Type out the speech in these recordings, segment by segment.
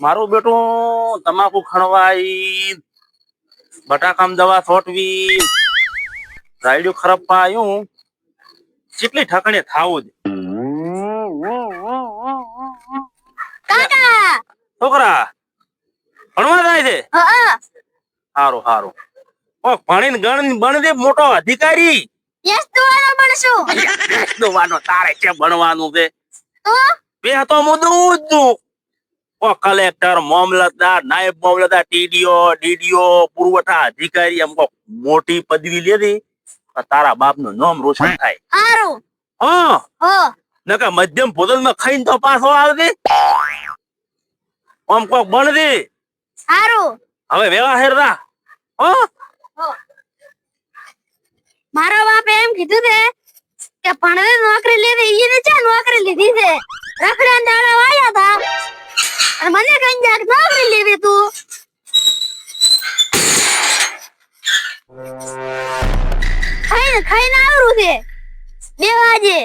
મારું બેટું તમાકુ ખણવાઈ બટાકામ દવા છોટવી રાયડું ખરાબ પાયું કેટલી ઠકણે થાવું જ છોકરા ભણવા જાય છે? સારું સારું ઓ ભણીને ગણ બન દે મોટો અધિકારી. યસ તો બનશું. તારે કે ભણવાનું છે? બે તો મુદ્દું જ કલેક્ટર મામલતદાર નાયબ મામલતદાર ટીડીઓ ડીડીઓ પુરવઠા અધિકારી એમ કોક મોટી પદવી લીધી. તો તારા બાપનું નામ રોશન થાય. હારું. હા. હો. નકર મધ્યમ ભોજનમાં ખાઈને તો પાછો આવજે. આમ કોક બનજે. હારું. હવે વેલા હેર રા. હા? હો. મારા બાપે એમ કીધું છે કે ભણવે નોકરી લીધી એને ચા નોકરી લીધી છે? રખડ્યા દાડા વાયા હતા અને મને કઈ જાક નોકરી લીધી તું. ખાઈને ખાઈને આવરું છે. બે વાગે.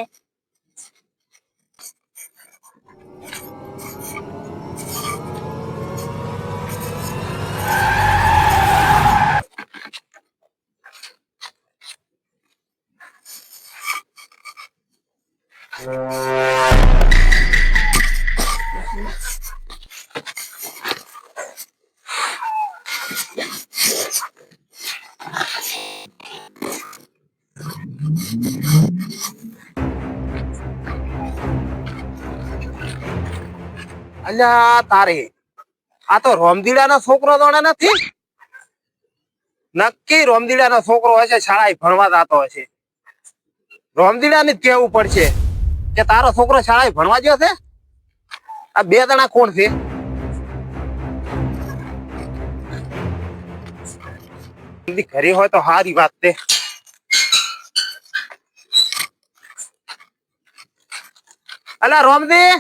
અલ્યા, તારે. આ તો રોમદીડાનો છોકરો દોડે નથી. નક્કી રોમદીડાનો છોકરો હશે શાળાએ ભણવા જતો હશે રોમદીડાને જ કહેવું પડશે કે તારો છોકરો શાળાએ ભણવા ગયો છે? આ બે જણા કોણ છે? ઘરે હોય તો સારી વાત છે. અલા રોમદી?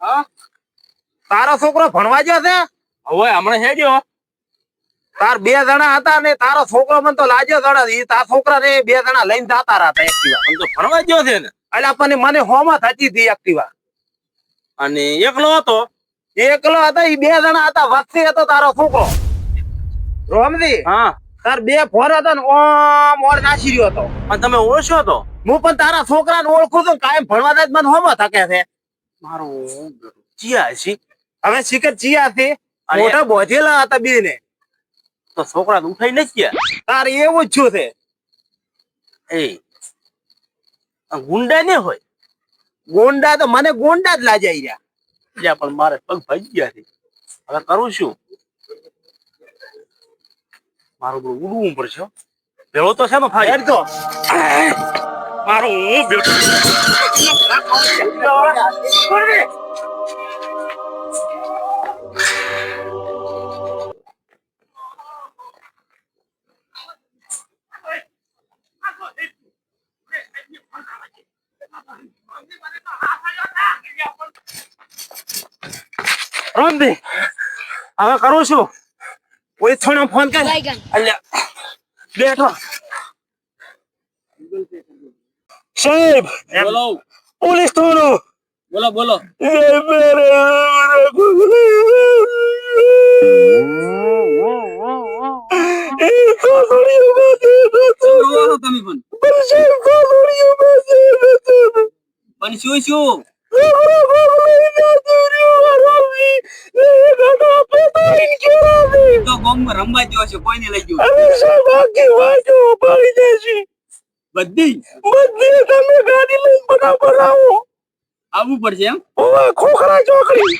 હા? તારો છોકરો ભણવા ગયો છે? હવે હમણાં હેડ્યો. તાર બે જણા હતા ને તારો છોકરો મને તો લાગ્યો જણા તાર છોકરા ને બે જણા લઈને જતા હતા એક્ટિવા તો ભણવા ગયો છે ને? એટલે આપણને મને હોમાં થતી હતી એક્ટિવા અને એકલો હતો? એકલો હતો એ બે જણા હતા. વચ્ચે હતો તારો છોકરો. રોમજી હા. તાર બે ફોર હતા ને ઓમ ઓળ નાસી રહ્યો હતો. અને તમે ઓળખ્યો તો? હું પણ તારા છોકરાને ઓળખું છું કાયમ ભણવા જાય મને હોમાં થકે છે. મારું જીયા છે હવે શિખર ચિયા છે. મોટા બોધેલા હતા બે ને તો છોકરા ઉઠાઈ નથી ગયા તાર એવું જ છું છે. એ. ગુંડા ને હોય. ગોંડા તો મને ગોંડા જ લાજાઈ રહ્યા જ્યાં પણ મારે પગ ભાઈ ગયા છે. હવે કરું શું મારું બધું ઉડવું પડશે હો. ભેળો તો છે ને ફાયર તો મારું હું ભેળો. રમદી હવે કરું છું કોઈ થોડો ફોન કર અલ્યા બેઠો સાહેબ બોલો પોલીસ થોડો બોલો બોલો તમે પણ પણ શું શું તો ગોમમાં રમવા ગયો છે કોઈને લઈ ગયો? બધી? આવવું પડશે એમ? ખોખરા ચોકડી.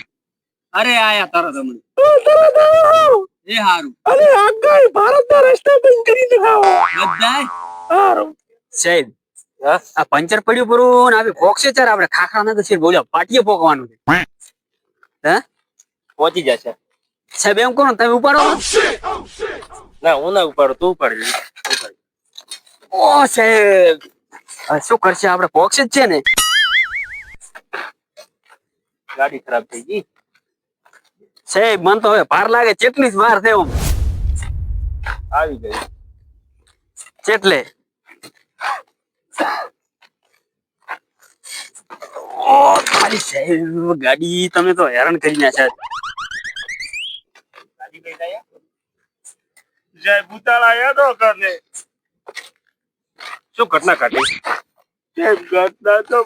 અરે આયા તરત હમણાં એ હારું. અરે આગળ ભારતના રસ્તા બંધ કરી દેખાવો બધાય? હારું. સાહેબ આ પંચર પડ્યું પૂરું આવી પોકશે ચાર આપણે ખાખરા નથી છે બોલ્યો પાટીએ પોકવાનું છે. પહોંચી જશે. સાહેબ એમ કરો તમે ઉપાડો ના. હું ના ઉપાડું તું ઉપાડી ઓ સાહેબ. શું કરશે? આપણે પોકશે જ છે ને. ગાડી ખરાબ થઈ ગઈ. સાહેબ મન તો હવે ભાર લાગે ચેટલી જ વાર છે આવી ગઈ. ચેટલે ઓ ખાલી સાહેબ ગાડી તમે તો હેરાન કરી નાખ્યા. જય ભૂતાળા યાદો કરને શું ઘટના ઘટી? જય ઘટના તો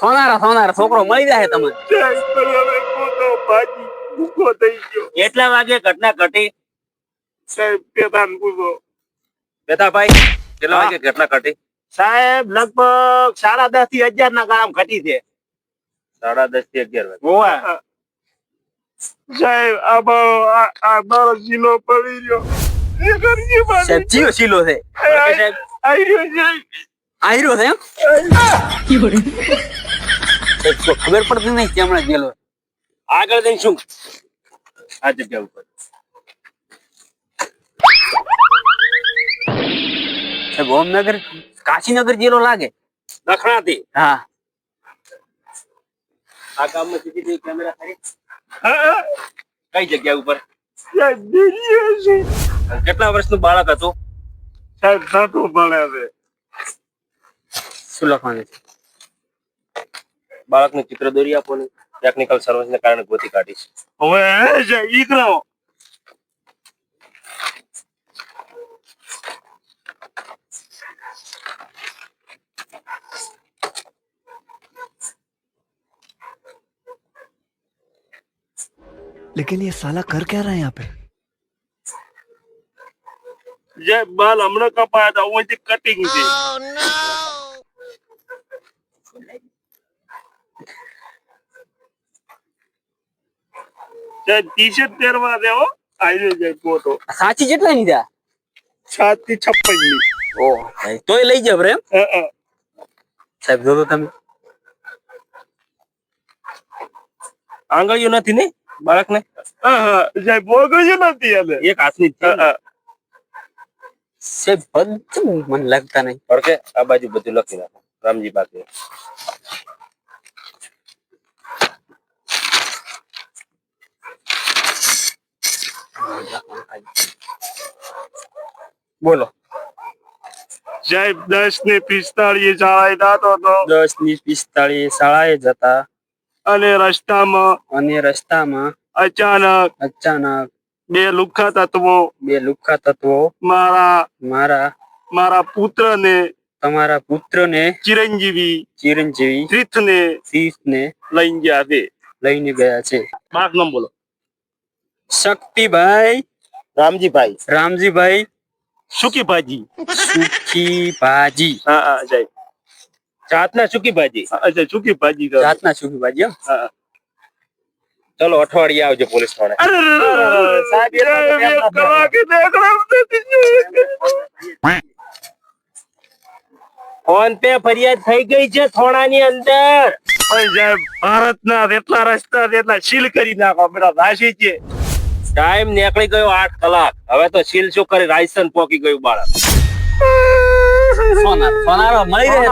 સોનારા સોનારા છોકરો મળી જાય તમને. જય બરાબર કોતો ભાજી ભૂખો થઈ ગયો। એટલા વાગે ઘટના ઘટી? સાહેબ પેદાન પૂછો બેતાભાઈ કેટલા હા. વાગે ઘટના ઘટી? સાહેબ લગભગ સાડા દસથી અગિયાર ના ગામ ઘટી છે. સાડા દસથી અગિયાર વાગે. સાહેબ આ આ- આ મારો જીલો પડી રહ્યો. એ કરજી મારી. સાહેબ જીઓ છે. આઈ રહ્યો છે. આયરો છે સાહેબ, ખબર પડતી નહીં કે હમણાં ગયેલો આગળ જઈને શું? આ જગ્યા ઉપર. ઓમનગર કાશીનગર જેલો લાગે. દખણાથી હા. આ ગામમાં સીસીટીવી કેમેરા ખરી? કઈ જગ્યા ઉપર? સાહેબ દેરીએ છે કેટલા વર્ષનું બાળક હતું? સાહેબ સાતું ભણે છે. શું લખવાનું છે? બાળકનું ચિત્ર દોરી આપો ને. ટેકનિકલ સર્વિસને કારણે ગોતી હવે હે છે ઈકરાઓ लेकिन ये साला कर क्या रहा है यहाँ पे જે બાલ હમણાં કપાયા હતા ઓયથી કટિંગ છે સાહેબ ટી શર્ટ પહેરવા દેવો આવી જાય ફોટો આ સાચી કેટલા ની થયા સાત થી છપ્પન ની ઓ ભાઈ તોય લઈ જાવ એમ હા, હા. સાહેબ જો તો તમે આંગળીઓ નથી ને બાળકને? હા, હા. સાહેબ મોગળ્યું નથી એને. એક હાથની જ છે હા, ને. હા. સાહેબ બધું મને લાગતા નહીં. ઓળખે આ બાજુ બધું લખી નાખો રામજી બાકી બોલો. સાહેબ દસ ને પિસ્તાળીસ શાળાએ જતો હતો. દસની પિસ્તાળીસ શાળાએ જતા અને રસ્તામાં અને રસ્તામાં અચાનક અચાનક બે લુખા તત્વો બે લુખા તત્વો મારા મારા મારા પુત્રને તમારા પુત્રને ચિરંજીવી ચિરંજીવી તીર્થને શીશને લઈને ગયા છે. લઈને ગયા છે. માર્ક નામ બોલો. શક્તિભાઈ રામજીભાઈ. રામજીભાઈ સુખી ભાજી સુખી ભાજી હા હા સાહેબ જાતના સુકી ભાજી અચ્છા સુકી ભાજી કરો. જાતના સુખી ભાજી હા. ચલો અઠવાડિયે આવજો પોલીસ થાણે ના. ફોન પે ફરિયાદ થઈ ગઈ છે થોડાની અંદર પણ સાહેબ ભારતના જેટલા રસ્તા છે એટલા સીલ કરી નાખો બધા રાશી છે ટાઈમ નીકળી ગયો આઠ કલાક હવે તો સીલ શું કરી રાયસન પોકી ગયું બાળક સોનાર સોનારો મળી રહે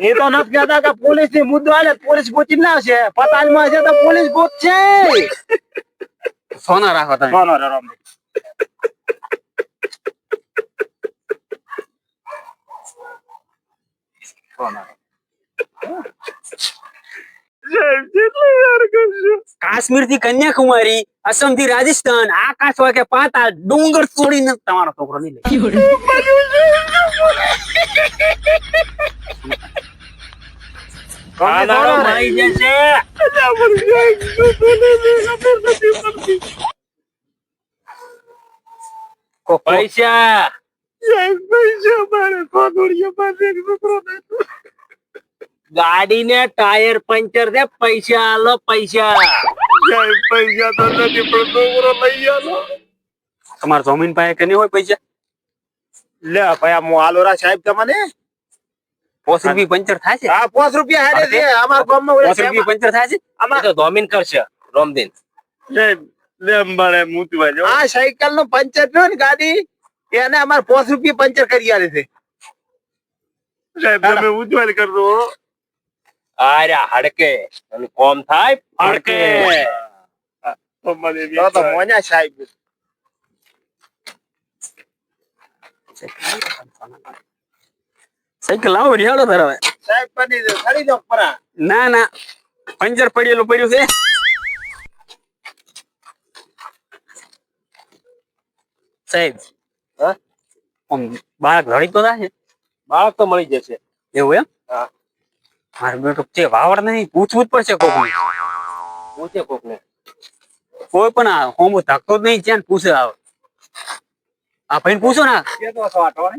એ તો નથી કહેતા કે પોલીસની મુદ્દો આલે પોલીસ ગોતી ના છે આવશે પતાલમાં છે તો પોલીસ ગોત છે. સોના રાખો તમે. સોના રામ રામ. સાહેબ કેટલી વાર કરશો કાશ્મીરથી કન્યાકુમારી અસમથી રાજસ્થાન આકાશ વાગે પાતા ડુંગર છોડીને તમારો છોકરો નહીં લે નથી. પૈસા પૈસા મારે કોથળીઓ પાસે એક છોકરો બેઠો. ગાડીને ટાયર પંચર છે પૈસા આલો પૈસા. પૈસા તો નથી પણ છોકરો લઈ આલો. તમારા જમીન પાસે કે નહીં હોય પૈસા? લે ભાઈ મો આલોરા સાહેબ તમને? પોસ રૂપિયા પંચર થાય છે? આ પોસ રૂપિયા હારે છે. અમાર ગામમાં પોસ રૂપિયા પંચર થાય છે? આમાં તો ધોમીન કરશે રોમદીન. લે લે બાળે મૂતવા જો આ સાયકલનું પંચર થયો ને ગાડી એને અમાર પોસ રૂપિયા પંચર કરી આલે છે. સાહેબ તમે ઉજવલ કરજો હો. આર્યા હડકે અને કોમ થાય ફડકે તો તો તો સાહેબ સાયકલ લાવો રિયાડો ધરાવે સાહેબ બની દો ખરી દો પરા ના ના પંચર પડેલું પડ્યું છે સાહેબ હા? બાળક રડી તો થાય બાળક તો મળી જશે એવું એમ હા. મારે બેટો તે વાવડ નહીં પૂછવું જ પડશે કોક પૂછે કોક ને કોઈ પણ આ હોમો ધકતો જ નહીં ત્યાં પૂછે આવે આ ભાઈ પૂછો ના કેતો છો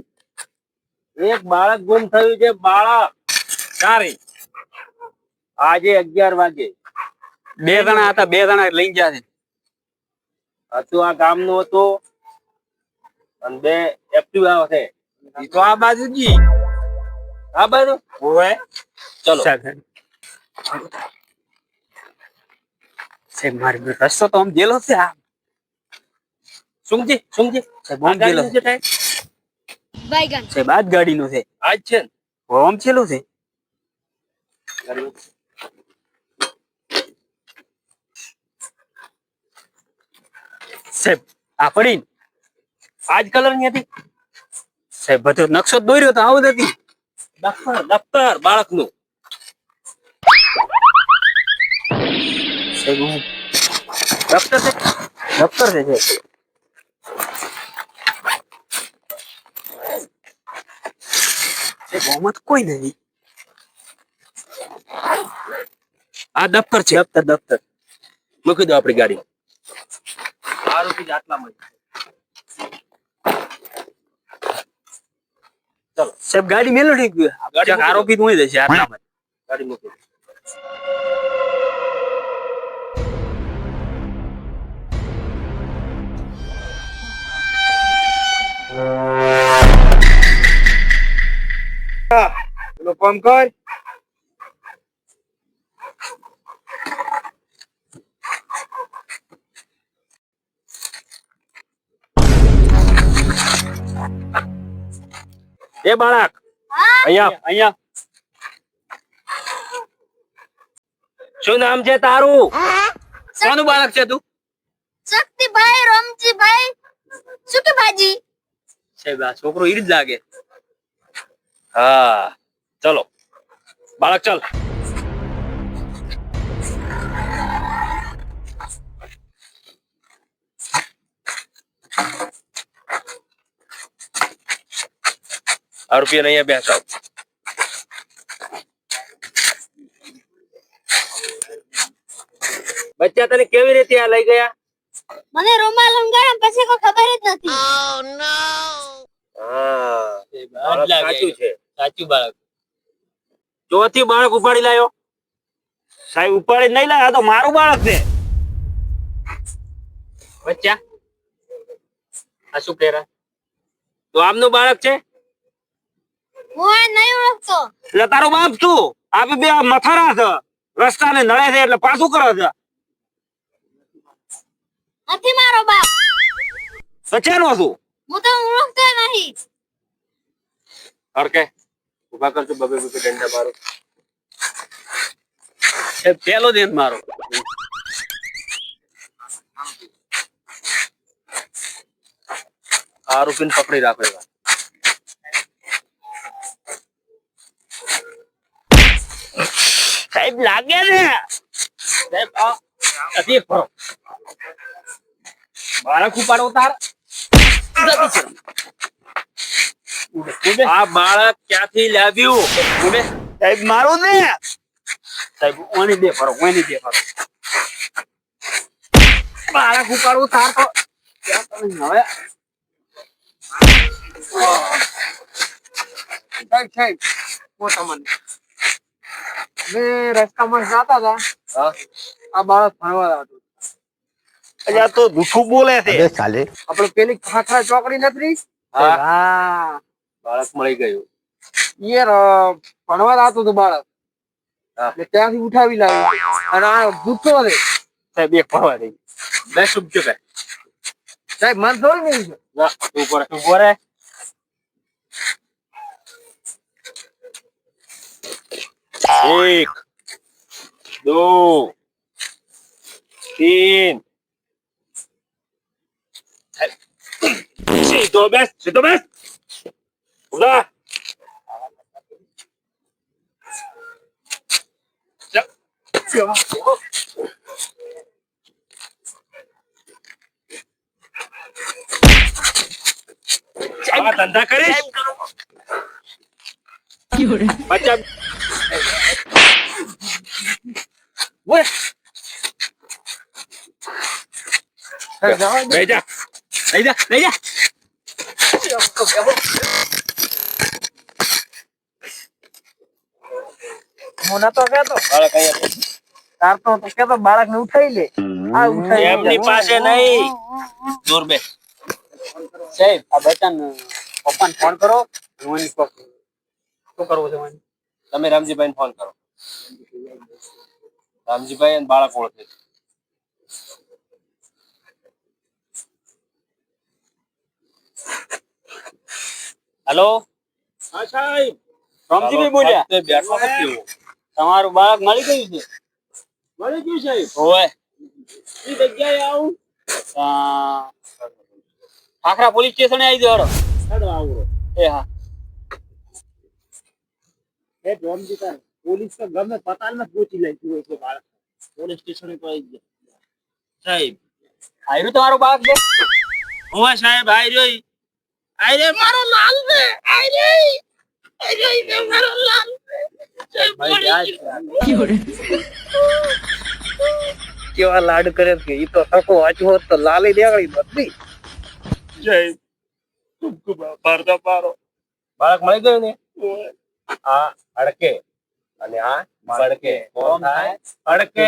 એક બાળક ગુમ થયું છે બાળક. સારી આજે અગિયાર વાગે. બે જણા હતા બે જણા લઈ ગયા છે. હતું આ ગામનું હતું. અને બે એક્ટિવા છે. તો આ બાજુ જી આ બાજુ ઓય ચલો. સાહેબ મારી રસ્તો તો આમ જેલો છે આ સુમજી સુમજી સાહેબ આમ જેલો છે? સાહેબ આ જ ગાડીનું છે. આજ છે આમ છેલું છે. સાહેબ આ પડી આજ કલરની હતી. સાહેબ બધો નકશો દોર્યો તો આવું નથી દફતર દફતર બાળકનું. દફતર છે દફતર છે કોઈ નથી. આ દફતર છે. દફતર દફતર મૂકી દો આપણી ગાડી. આરોપી આટલા આટલામાં જ. સાહેબ ગાડી મેલો ઠીક ગાડી મૂકી દો. આરોપી તો હોય જશે આટલામાં ગાડી મૂકી દો. પેલો પંપ એ બાળક. અહીંયા અહીંયા. શું નામ છે તારું? કોનું બાળક છે તું? શક્તિભાઈ રમજીભાઈ સુકી ભાજી સાહેબ આ છોકરો ઈ જ લાગે. હા ચલો. બાળક ચલ. આ રૂપિયા અહીંયા બેસાવ બચ્ચા તને કેવી રીતે આ લઈ ગયા? મને રૂમાલ લંગાડ્યા પછી કોઈ ખબર જ નથી. ઓ નો. સાચું છે. સાચું બાળક. ચોથી બાળક ઉપાડી લાયો. સાહેબ ઉપાડી નહીં લાયા તો મારું બાળક છે. બચ્ચા આ શું કહેરા તો આમનું બાળક છે? આ નહીં ઓળખતો એટલે તારો બાપ શું? આપે બે મથારા છે. રસ્તાને નડે છે એટલે પાછું કરે છે. નથી મારો બાપ. તો શેનો છું. હું તો ઓળખતો નહીં. અડકે ઊભા કરજો બબે બબે ડંડા મારો. એ પેલો દિન મારો. આરોપીને પકડી રાખો એવા. સાહેબ લાગે ને સાહેબ અતિ ફરો. બાળક ઉપાડો તાર. આ બાળક ક્યાંથી લાવ્યું? ઉડે. સાહેબ મારો ને. સાહેબ ઓની દે ફરો ઓની દે ફરો. બાળક ઉપાડવું તાર તો. હવે સાહેબ સાહેબ હું તમને. અમે રસ્તામાં જતા હતા આ બાળક ફરવા આવતું તો બોલે છે. પેલી ચોકડી બાળક મળી ગયું. યાર ભણવા આવતું હતું બાળક. એટલે ત્યાંથી ઉઠાવી લાવ્યું. અને આ જૂઠો છે. સાહેબ એક ભણવા દઈ બે શુભ કે સાહેબ મન થોડી એક દો તીન. સીધો બેસ સીધો બેસ. ઉદા ધંધા કરીશ. બચ્ચા બે જા લઈ જા લઈ જા હું નતો કહેતો બાળક તાર તો તો બાળક ને ઉઠાઈ લે. આ ઉઠાઈ એમની પાસે નહીં. દૂર બે સાહેબ આ બચન પપ્પાને ફોન કરો. હું એની શું કરવું છે તમે રામજીભાઈ ફોન કરો. રામજીભાઈ અને બાળક ઓળખે છે. હેલો? હા સાહેબ. રામજીભાઈ બોલ્યા. બેઠો નથી તમારું બાળક મળી ગયું છે? મળી ગયું સાહેબ. ઓય. એ જગ્યાએ આવું. ઠાકરા પોલીસ સ્ટેશને આવી જાવ હેડો આવરો. એ હા. એ રામજી તાર પોલીસ તો ગમે પતાલ ન પહોંચી લઈ તું એટલે બાળક. પોલીસ સ્ટેશને તો આવી ગયા. સાહેબ. આયરું તમારું બાળક છે? ઓવા સાહેબ આઈ આઈ રે ઈ મારો લાલ છે સાહેબ, મળી ગયું. કેવા લાડ કરે કે ઈ તો થકો વાંચવો તો લાલી દેવાળી બધી જય ખૂબ ખૂબ આભાર બાળક મળી ગયું ને આ અડકે અને આ બડકે કોણ થાય અડકે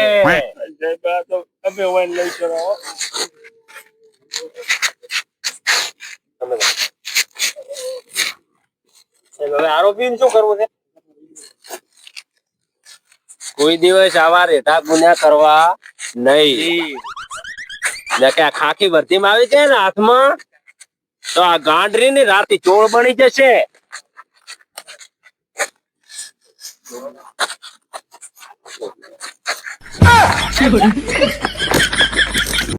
જય આ તો તમે વાઈન લઈ કરો તમે સાહેબ, હવે આરોપીને શું કરવું છે? કોઈ દિવસ આવા રેઠા ગુન્યા કરવા નહીં. કે આ ખાખી વર્દીમાં આવી જાય ને હાથમાં, તો આ ગાંડરી ની રાતે ચોળ બની જશે.